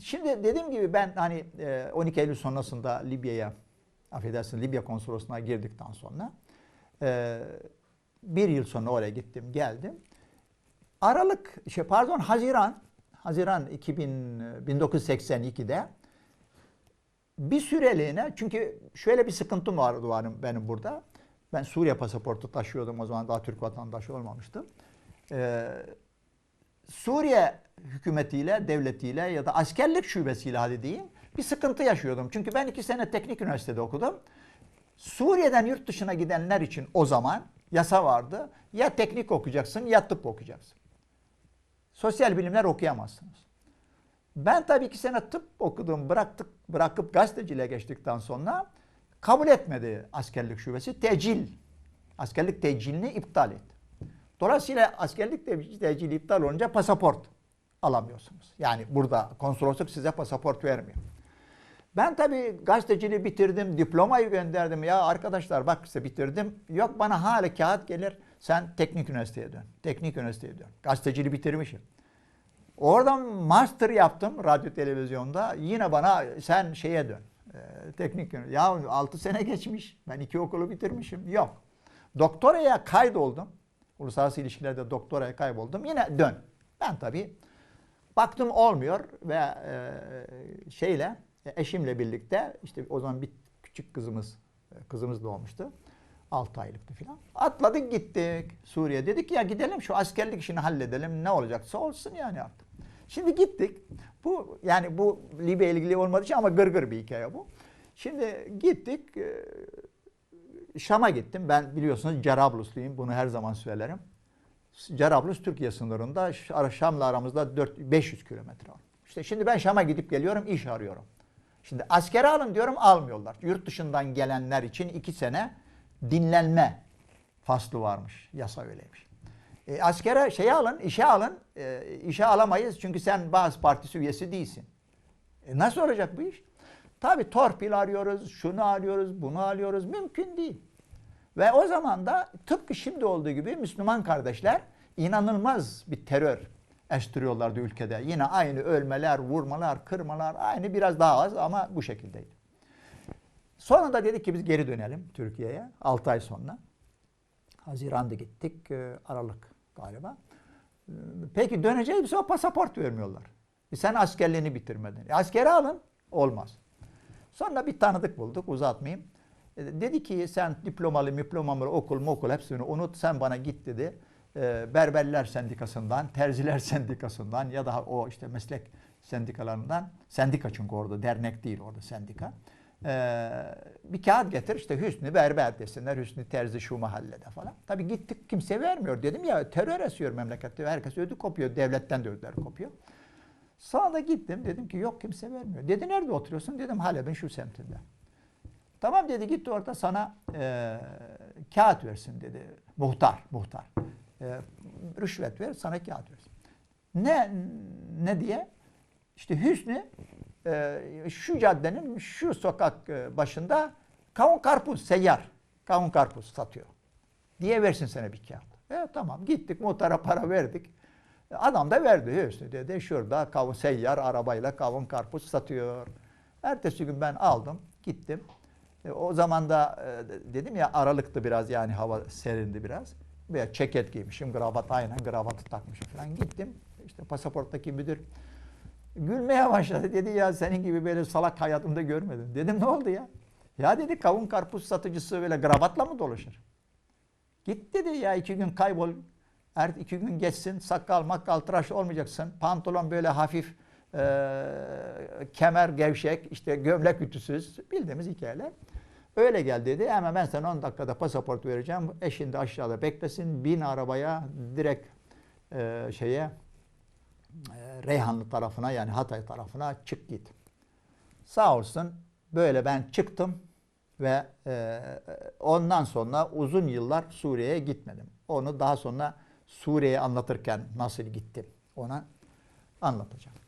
Şimdi dediğim gibi ben hani e, 12 Eylül sonrasında Libya'ya, affedersiniz Libya konsolosluğuna girdikten sonra e, bir yıl sonra oraya gittim, geldim. Aralık, şey pardon Haziran, Haziran 2000, 1982'de bir süreliğine çünkü şöyle bir sıkıntım vardı benim burada. Ben Suriye pasaportu taşıyordum o zaman daha Türk vatandaşı olmamıştım. Ee, Suriye hükümetiyle, devletiyle ya da askerlik şubesiyle hadi diyeyim bir sıkıntı yaşıyordum. Çünkü ben iki sene teknik üniversitede okudum. Suriye'den yurt dışına gidenler için o zaman yasa vardı. Ya teknik okuyacaksın ya tıp okuyacaksın. Sosyal bilimler okuyamazsınız. Ben tabii iki sene tıp okudum, bıraktık, bırakıp gazeteciliğe geçtikten sonra kabul etmedi askerlik şubesi. Tecil, askerlik tecilini iptal etti. Dolayısıyla askerlik te- tecili iptal olunca pasaport alamıyorsunuz. Yani burada konsolosluk size pasaport vermiyor. Ben tabii gazeteciliği bitirdim, diplomayı gönderdim. Ya arkadaşlar bak size bitirdim. Yok bana hala kağıt gelir. Sen teknik üniversiteye dön. Teknik üniversiteye dön. Gazeteciliği bitirmişim. Oradan master yaptım radyo televizyonda. Yine bana sen şeye dön. Ee, teknik Ya 6 sene geçmiş. Ben iki okulu bitirmişim. Yok. Doktoraya kaydoldum. Uluslararası ilişkilerde doktoraya kayboldum. Yine dön. Ben tabii baktım olmuyor ve e, şeyle eşimle birlikte işte o zaman bir küçük kızımız kızımız doğmuştu. 6 aylıktı filan. Atladık gittik Suriye. Dedik ya gidelim şu askerlik işini halledelim. Ne olacaksa olsun yani artık. Şimdi gittik. Bu yani bu Libya ilgili olmadığı için ama gırgır bir hikaye bu. Şimdi gittik. e, Şam'a gittim. Ben biliyorsunuz Cerablusluyum. Bunu her zaman söylerim. Cerablus Türkiye sınırında Şam'la aramızda 4 500 kilometre var. İşte şimdi ben Şam'a gidip geliyorum, iş arıyorum. Şimdi askere alın diyorum, almıyorlar. Yurt dışından gelenler için iki sene dinlenme faslı varmış. Yasa öyleymiş. E, askere şey alın, işe alın. E, işe alamayız çünkü sen bazı partisi üyesi değilsin. E, nasıl olacak bu iş? Tabii torpil arıyoruz, şunu arıyoruz, bunu arıyoruz. Mümkün değil. Ve o zaman da tıpkı şimdi olduğu gibi Müslüman kardeşler inanılmaz bir terör estiriyorlardı ülkede. Yine aynı ölmeler, vurmalar, kırmalar aynı biraz daha az ama bu şekildeydi. Sonra da dedik ki biz geri dönelim Türkiye'ye 6 ay sonra. Haziran'da gittik, e, Aralık galiba. E, Peki döneceğiz bize pasaport vermiyorlar. E sen askerliğini bitirmedin. E askere alın. Olmaz. Sonra bir tanıdık bulduk uzatmayayım. Dedi ki sen diplomalı, diplomalı okul mokul hepsini unut sen bana git dedi. E, Berberler Sendikası'ndan, Terziler Sendikası'ndan ya da o işte meslek sendikalarından, sendika çünkü orada dernek değil orada sendika. E, bir kağıt getir işte Hüsnü Berber desinler, Hüsnü Terzi şu mahallede falan. Tabii gittik kimse vermiyor dedim ya terör esiyor memlekette herkes ödü kopuyor, devletten de ödüler kopuyor. Sonra da gittim dedim ki yok kimse vermiyor. Dedi nerede oturuyorsun? Dedim Halep'in şu semtinde. Tamam dedi gitti orada sana e, kağıt versin dedi. Muhtar, muhtar. E, rüşvet ver sana kağıt versin. Ne ne diye? İşte Hüsnü e, şu caddenin şu sokak e, başında kavun karpuz seyyar. Kavun karpuz satıyor. Diye versin sana bir kağıt. E, tamam gittik muhtara para verdik. Adam da verdi Hüsnü dedi. Şurada kavun seyyar arabayla kavun karpuz satıyor. Ertesi gün ben aldım gittim. E, o zaman da e, dedim ya aralıktı biraz yani hava serindi biraz. Veya ceket giymişim, kravat aynen kravatı takmışım falan. Gittim işte pasaporttaki müdür gülmeye başladı. Dedi ya senin gibi böyle salak hayatımda görmedim. Dedim ne oldu ya? Ya dedi kavun karpuz satıcısı böyle kravatla mı dolaşır? Git dedi ya iki gün kaybol. Er iki gün geçsin sakal makal tıraş olmayacaksın. Pantolon böyle hafif kemer gevşek işte gömlek ütüsüz bildiğimiz hikayeler. Öyle gel dedi. Hemen ben sana 10 dakikada pasaport vereceğim. Eşin de aşağıda beklesin. Bin arabaya direkt e, şeye e, Reyhanlı tarafına yani Hatay tarafına çık git. Sağ olsun böyle ben çıktım ve e, ondan sonra uzun yıllar Suriye'ye gitmedim. Onu daha sonra Suriye'ye anlatırken nasıl gittim ona anlatacağım.